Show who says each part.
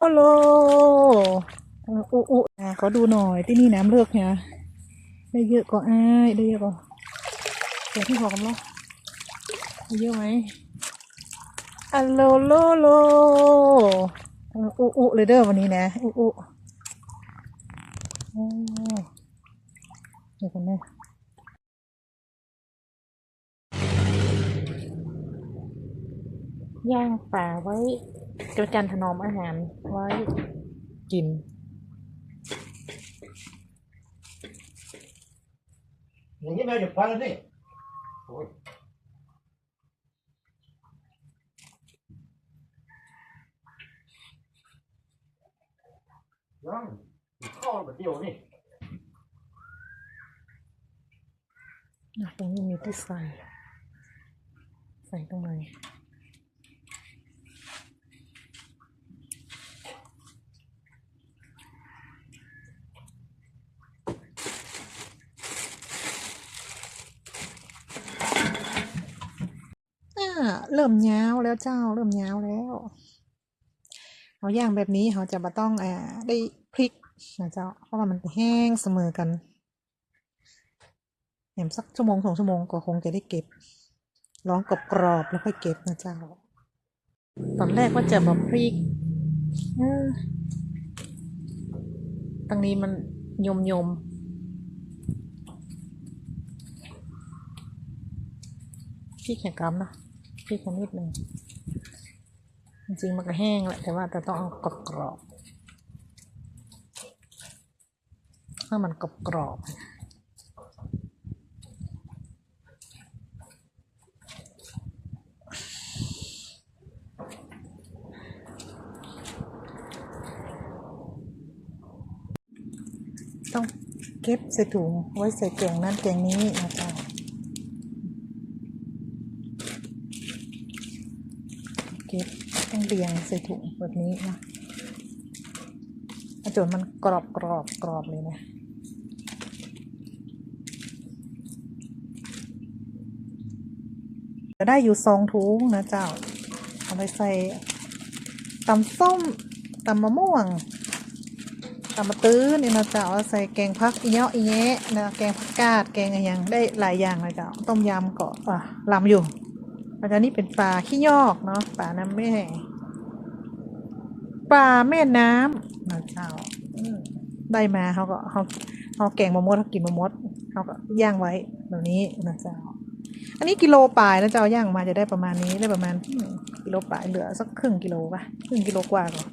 Speaker 1: โอ้โหลอออุอุอะขอดูหน่อยที่นี่น้ำเลือกเนี่ยได้เยอะกว่าอ้ายได้เยอะกว่าเดี๋ยวที่บอกกันเนาะได้เยอะไหมอัลโลโลโลอออุอุเลยเด้อวันนี้นะอุอุโอ้เดี๋ยวกันนะ ย่างป่าไว้เจ้าจันถนอมอาหารไว้กิน
Speaker 2: อย่างนี้แม่เดี๋ยวฟันแล้วนี่โอ้ยยังเข้าแบบเดียวนี่
Speaker 1: อะตรงนี้มีที่ใส่ใส่ตรงไหน เริ่มยาวแล้วเจ้าเริ่มยาวแล้วเอาย่างแบบนี้เขาจะมาต้องอ่าได้พริกนะเจ้าเพราะว่ามันแห้งเสมอกันแหมสักชั่วโมงสองชั่วโมงก็คงจะได้เก็บร้องกรอบๆแล้วค่อยเก็บนะเจ้า ตอนแรกว่าจะแบบพริกออตรงนี้มันยมยมพริกแข็งกำนะ พริกแค่นิดหนึ่งจริงๆมันก็แห้งแหละแต่ว่าแต่ต้องเอากรอบๆให้มันกรอบๆต้องเก็บใส่ถุงไว้ใส่แกงนั้นแกงนี้นะจ๊ะ เก็บต้องเรียงใส่ถุงแบบนี้นะจนมันกรอบกรอบกรอบเลยนะจะได้อยู่สองถุงนะเจ้า เอาไปใส่ตำส้มตำมะม่วงตำมะตื้อนี่นะเจ้าเอาใส่แกงพักอีเนาะอีแยะนะแกงผักกาดแกงอะไรอย่างได้หลายอย่างเลยเจ้าต้มยำก็อะลำอยู่ แล้วก็นี่เป็นปลาขี้ยอกเนาะปลาน้ำแม่ปลาแม่น้ำนะเจ้าได้มาเขาก็เขาเขาแกงมะมดเขากินมะมดเขาก็ย่างไว้แบบนี้นะเจ้า อันนี้กิโลปลายนะเจ้าย่างมาจะได้ประมาณนี้ได้ประมาณกิโลปลายเหลือสักครึ่งกิโลป่ะครึ่งกิโลกว่าก่อน